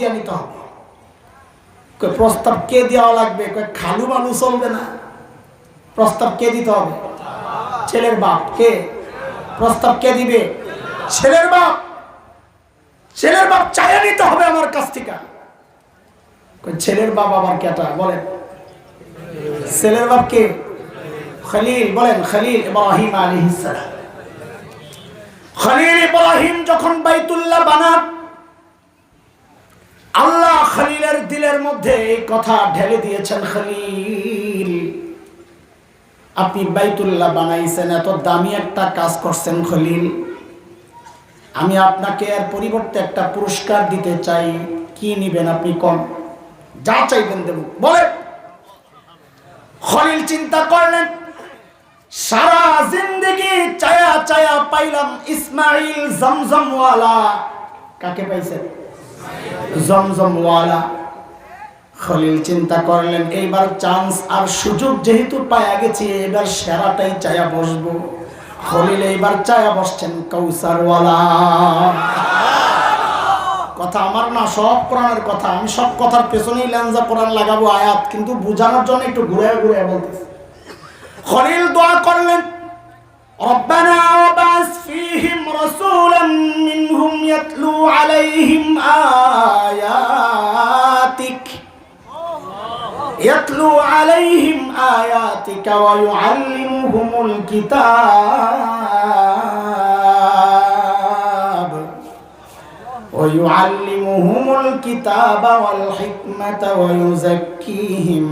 দিয়ে নিতে হবে। কই প্রস্তাব কে দেওয়া লাগবে? কই খালু মানুষ চলবে না। প্রস্তাব কে দিতে হবে? ছেলের বাপ। কে? প্রস্তাব কে দিবে? ছেলের বাপ। ছেলের বাপ চাইয়া নিতে হবে আমার কাছ থেকে। ছেলের বাপ আবার কেটা বলেন। ছেলের বাপ কে? খলিল। বলেন, খলিল ইব্রাহিম সালাম। খলিল ইব্রাহিম যখন বাইতুল্লাহ বানান আল্লাহ খলিলের দিলের মধ্যে এই কথা ঢেলে দিয়েছেন খলিল। আপনি বাইতুল্লাহ বানাইছেন, এত দামি একটা কাজ করছেন খলিল। আমি আপনাকে এর পরিবর্তে একটা পুরস্কার দিতে চাই। কি নিবেন আপনি কম যা চাইবেন দেব। বলে খলিল চিন্তা করলেন, সারা জিন্দগি চায়া চায়া পাইলাম ইসমাইল জমজমওয়ালা। কাকে পাইছেন? জমজমওয়ালা খলিল চিন্তা করলেন, এইবার চান্স আর সুযোগ যেহেতু পায়া গেছি, এবার সেরাটাই চায়া বসবো। খলিল এইবার চায়া বসছেন, কৌসারওয়ালা, কথা আমার না, সব কোরআনের কথা। আমি সব কথার পেছনেই লেন্সা কোরআন লাগাবো আয়াত, কিন্তু বোঝানোর জন্য একটু ঘুরে ঘুরে বলতেছি। খলিল দোয়া করলেন ربنا وبعث فيهم رسولا منهم يتلو عليهم آياتك. يتلو عليهم آياتك ويعلمهم الكتاب. ويعلمهم الكتاب والحكمة ويزكيهم.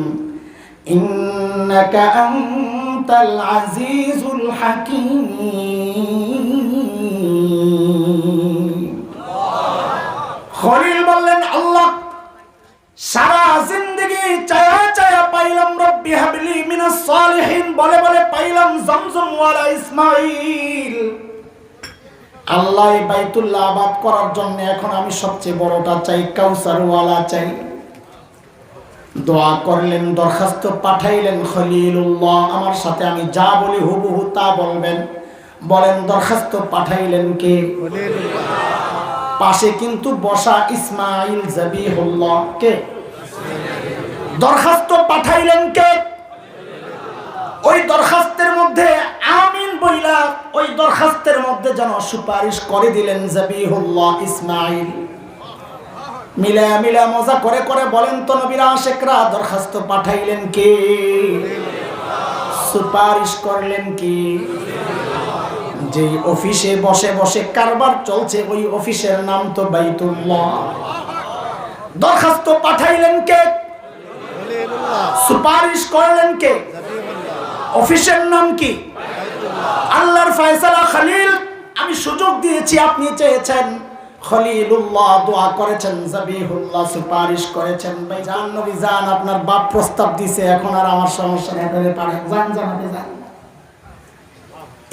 إنك أنت আন্তাল আজিজুল হাকিম। খলিল বললেন, আল্লাহ, সারা জিন্দগি চায়া চায়া পাইলাম রব্বি হাবলি মিনাস সালিহিন, বলে বলে পাইলাম জমজম ওয়ালা ইসমাইল আল্লাহ বাইতুল্লাহ আবাদ করার জন্য এখন আমি সবচেয়ে বড়টা চাই কাউসার ওয়ালা চাই। দোয়া করলেন দরখাস্ত পাঠাইলেন খলিলুল্লাহ। আমার সাথে আমি যা বলি হুবহু তা বলবেন। বলেন দরখাস্ত পাঠাইলেন কে? পাশে কিন্তু বসা ইসমাইল জাবিহুল্লাহ। কে? দরখাস্ত পাঠাইলেন কে? ওই দরখাস্তের মধ্যে আমিন বইলা ওই দরখাস্তের মধ্যে যেন সুপারিশ করে দিলেন জাবিহুল্লাহ ইসমাইল। মিলা মিলা মজা করে করে বলেন তো নবীরা আশেকরা, দরখাস্ত পাঠাইলেন কে? সুপারিশ করলেন কি? যে অফিসে বসে বসে কারবার চলছে, ওই অফিসের নাম তো বাইতুল্লাহ। দরখাস্ত পাঠাইলেন কে? সুপারিশ করলেন কে? অফিসের নাম কি? আল্লাহর ফয়সালা খলিল। আমি সুযোগ দিয়েছি, আপনি চেয়েছেন। খলিলুল্লাহ দোয়া করেছেন, জাবিহুল্লাহ সুপারিশ করেছেন। ভাই জান নবী, জান, আপনার বাপ প্রস্তাব দিছে, এখন আর আমার সমস্যা আপনাদের পারে জান জান, আপনি যান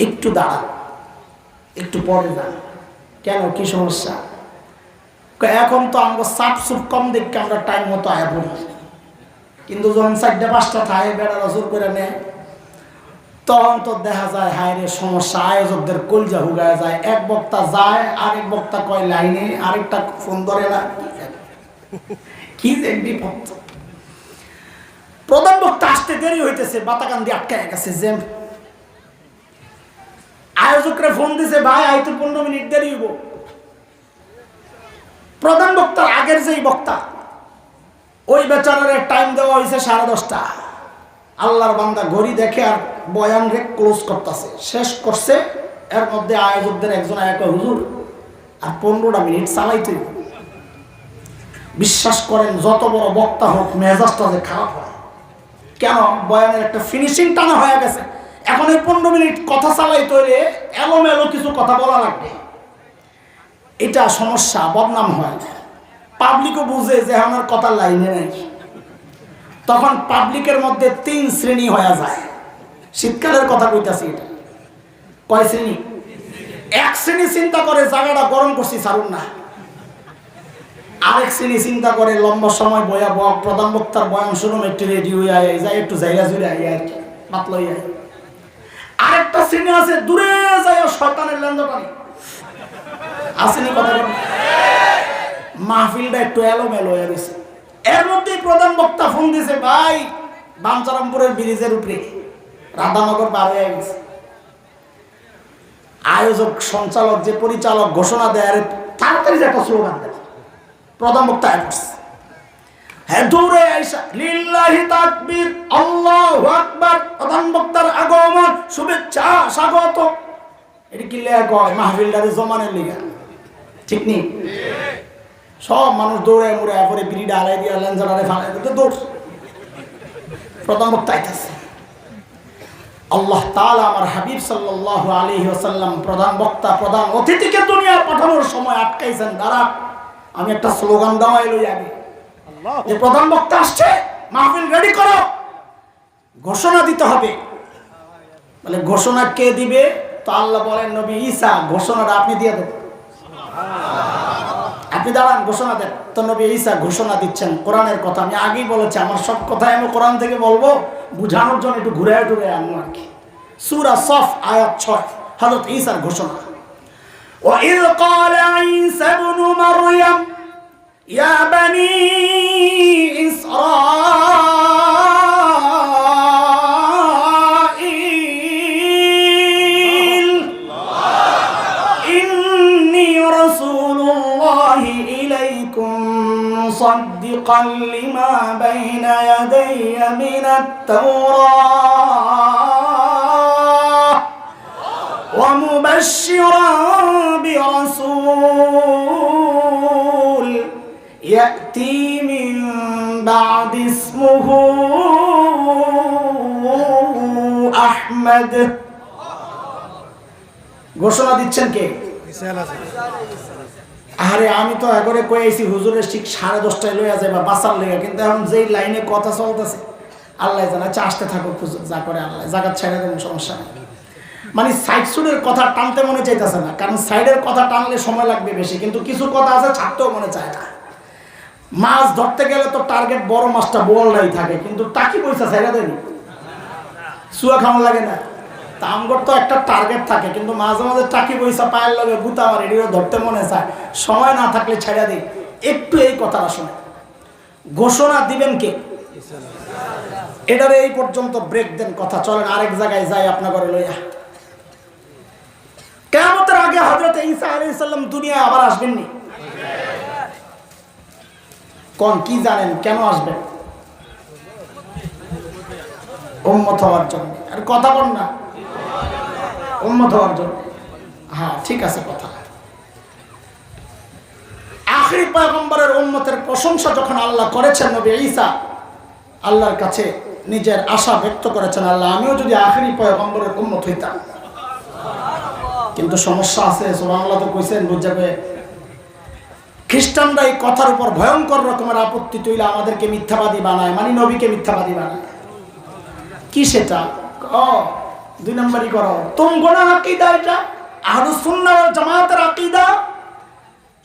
একটু দাঁড়ান, একটু পরে যান। কেন, কি সমস্যা? এখন তো আমরা সাপ সুপ কম দেখে আমরা টাইম মতো আয়া পড়ি। কিন্তু যখন চারটে, পাঁচটা থাকে বেড়া রসুর করে নেয়। তখন তো দেখা যায় হায়রে সমস্যা। আয়োজকদের কলজা হুগায় যায়। এক বক্তা যায়, আরেক বক্তা কয় লাইনে, আরেকটা ফোন ধরে না। কি প্রধান বক্তা আসতে দেরি হইতেছে, বাতাকান্দি আটকায় গেছে, যে আয়োজকরা ফোন দিছে, ভাই আইতো পনেরো মিনিট, দেরি হইব। প্রধান বক্তার আগের যেই বক্তা, ওই বেচারের টাইম দেওয়া হয়েছে সাড়ে দশটা। আল্লাহর বান্দা ঘড়ি দেখে আর বয়ান রে ক্লোজ করতেছে। শেষ করছে, এর মধ্যে আয়োজকদের একজন এক হুজুর, আর পনেরোটা মিনিট চালাইতে বিশ্বাস করেন, যত বড় বক্তা হোক, মেজাজটা যে খারাপ হয়। কেন? বয়ানের একটা ফিনিশিং টানা হয়ে গেছে। এখন এই পনেরো মিনিট কথা চালাইতে হইলে এলোমেলো কিছু কথা বলা লাগবে। এটা সমস্যা, বদনাম হয়। পাবলিকও বুঝে যে আমার কথা লাইনে নাই। তখন পাবলিকের মধ্যে তিন শ্রেণি হয়ে যায়। শীতকালের কথা কইতাছি এটা। কয় শ্রেণি? এক শ্রেণি চিন্তা করে জায়গাটা গরম করছি, ছাড়ুন না। আরেক শ্রেণি চিন্তা করে লম্বা সময় বয়া বক প্রধান বক্তার বয়ান শুনুন একটু রেডি হয়ে আয় যাই একটু জায়গা জুড়ে আয় আর কি মাতলই আয়। আরেকটা শ্রেণি আছে, দূরে যায় শয়তানের লেন্দ পানি আসেনি কথা মাহফিলটা একটু এলোমেলো হয়ে গেছে। এর মধ্যেই প্রধান বক্তা ফোন দিছে ভাই বামচারামপুরের ব্রিজের উপরে রাধানগর পার হয়ে গেছে। আয়োজক, সঞ্চালক, যে পরিচালক ঘোষণা দেয়, আরে তাড়াতাড়ি একটা স্লোগান দেয়। প্রধান বক্তা ঠিক নেই? সব মানুষ দৌড়ে মুড়ে পরে বিড়িটা আলাই দিয়ে লেন্সারে ফালাই দিতে দৌড়। প্রধান বক্তা আইতাছে আল্লাহ তাআলা আমার হাবিব সাল্লাল্লাহু আলাইহি ওয়াসাল্লাম প্রধান বক্তা প্রধান অতিথিকে দুনিয়া পাঠানোর সময় আটকাইছেন দাঁড়া। আমি একটা স্লোগান দেওয়াই লই আগে। যে প্রধান বক্তা আসছে মাহফিল রেডি করো। ঘোষণা দিতে হবে। বলে ঘোষণা কে দিবে? তো আল্লাহ বলেন নবী ঈসা ঘোষণাটা আপনি দিয়ে দেন। আপনি দাঁড়ান ঘোষণা দেন তো নবী ঈসা ঘোষণা দিচ্ছেন কোরআনের কথা আমি আগেই বলেছি আমার সব কথাই আমি কোরআন থেকে বলবো বুঝানোর জন্য একটু ঘুরে টুরে আনবো আর কি সুরা সফ আয়াত ছয় হজরত ঈসার ঘোষণা وإذ قال عيسى ابن مريم يا بني إسرائيل مصدقا لما بين يدي من التوراة ومبشرا برسول يأتي من بعد اسمه أحمد ঘোষণা দিচ্ছেন কে আরে, আমি তো একবারে কয়েছি হুজুরের ঠিক সাড়ে দশটায় লইয়া যাবে বাসার লেগে কিন্তু এখন যেই লাইনে কথা চলতেছে, আল্লাহ জানা আচ্ছা আসতে থাকুক যা করে আল্লাহ জাগাত ছেড়ে দেবেন সমস্যা নেই। মানে সাইড সুরের কথা টানতে মনে চাইতেছে না, কারণ সাইডের কথা টানলে সময় লাগবে বেশি, কিন্তু কিছু কথা আছে ছাড়তেও মনে চায় না। মাছ ধরতে গেলে তো টার্গেট বড় মাছটা বলটাই থাকে, কিন্তু টাকি পয়সা ছেড়ে দেয়নি। শুয়া খাওয়া লাগে না। আমগর তো একটা টার্গেট থাকে, কিন্তু মাঝে মাঝে টাকি পয়সা পায়ের লগে গুতা আমার এটিও ধরতে মনে চায়। সময় না থাকলে ছেড়ে দিই। একটু এই কথাটা শুনে ঘোষণা দিবেন কে? এটারে এই পর্যন্ত ব্রেক দেন কথা। চলেন আরেক জায়গায় যাই আপনার লইয়া। কেমতের আগে হজরত ঈসা আলী সাল্লাম দুনিয়া আবার আসবেননি কোন কি জানেন? কেন আসবেন? উম্মত হওয়ার জন্য। আর কথা বল না। উম্মত হওয়ার জন্য। হ্যাঁ ঠিক আছে কথা। আখরি পয়গম্বরের উম্মতের প্রশংসা যখন আল্লাহ করেছেন নবী ঈসা, আল্লাহর কাছে নিজের আশা ব্যক্ত করেছেন, আল্লাহ, আমিও যদি আখরি পয়গম্বরের উম্মত হইতাম। কিন্তু সমস্যা আছে সোবাংলা তো কইছেন বুঝাবে খ্রিস্টানরা এই কথার উপর ভয়ঙ্কর রকমের আপত্তি তৈলে আমাদেরকে মিথ্যাবাদী বানায় মানে নবীকে মিথ্যাবাদী বানায়। কি সেটা? দুই নম্বরই করো। তোমগোনা আকিদা, এটা ওয়াল জামাতের আকিদা।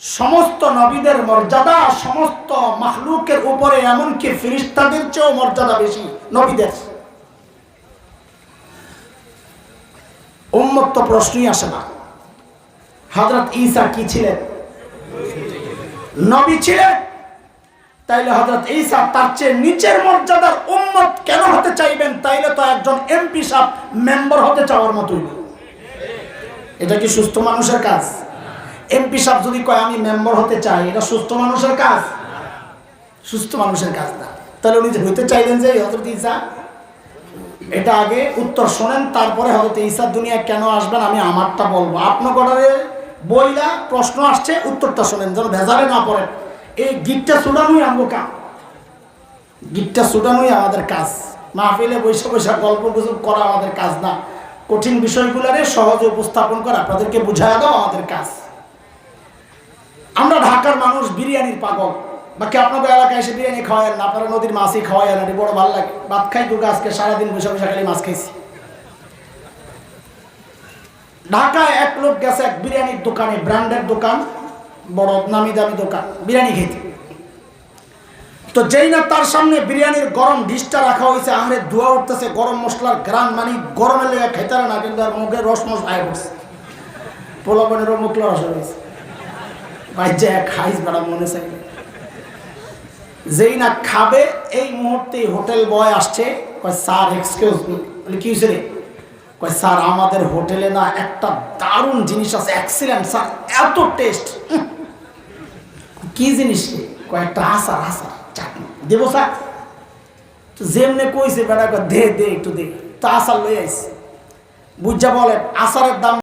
সমস্ত নবীদের মর্যাদা, সমস্ত মাখলুকের উপরে এমনকি ফিরিস্তাদের চেয়েও মর্যাদা বেশি, নবীদের। উম্মত তো প্রশ্নই আসে না। হজরত ঈসা কি ছিলেন? নবী ছিলেন? তাইলে হজরত ঈসা তার চেয়ে নিচের মর্যাদার উম্মত কেন হতে চাইবেন? তাইলে তো একজন এমপি সাহেব মেম্বার হতে চাওয়ার মতোই এটা কি সুস্থ মানুষের কাজ? এমপি সাহেব যদি কয়, আমি মেম্বার হতে চাই এটা সুস্থ মানুষের কাজ? সুস্থ মানুষের কাজ না। তাহলে উনি হইতে চাইলেন যে হজরত ঈসা, এটা আগে উত্তর শোনেন, তারপরে হয়তো ঈসা দুনিয়া কেন আসবেন, আমি আমারটা বলব। আপনার বইলা প্রশ্ন আসছে, উত্তরটা শোনেন, যেন ভেজালে না পড়েন। এই গিটটা ছুটানোই আমগো কাম। গিটটা ছুটানোই আমাদের কাজ। মাহফিলে বৈশা বৈশা গল্প গুজব করা আমাদের কাজ না। কঠিন বিষয়গুলোরে সহজে উপস্থাপন করা আপনাদেরকে বুঝায় দাও আমাদের কাজ। আমরা ঢাকার মানুষ বিরিয়ানির পাগল। বাকি আপনাদের এলাকায় এসে বিরিয়ানি খাওয়ায় না, আপনারা নদীর মাছই খাওয়ায় না বড় ভালো লাগে। ভাত খাই দুটো আজকে সারাদিন বসে বসে খালি মাছ খাইছি। ঢাকায় এক লোক গেছে এক বিরিয়ানির দোকানে, ব্র্যান্ডের দোকান। বড় নামি দামি দোকান, বিরিয়ানি খেতে। তো যেই না তার সামনে বিরিয়ানির গরম ডিশটা রাখা হয়েছে আহারে ধোয়া উঠতেছে, গরম মশলার গ্রাম মানে গরমের লেগে খাইতে না, কিন্তু আর মুখে রস মশ আয় পড়ছে পোলাপনেরও মুখ রস হয়েছে যে খাইস বেড়া মনে চাইলে যেই না খাবে, এই মুহূর্তে হোটেল বয় আসছে, কয়, স্যার এক্সকিউজ মি কি হয়েছে রে? কয়, স্যার, আমাদের হোটেলে না একটা দারুণ জিনিস আছে এক্সিলেন্ট স্যার, এত টেস্ট কি জিনিস? কয়েকটা আসার আসার চাটনি। দেবো স্যার যেমনে কইছে বেড়া দে দে, একটু দে। তা আসার লই আইস বুঝা বলেন আসারের দাম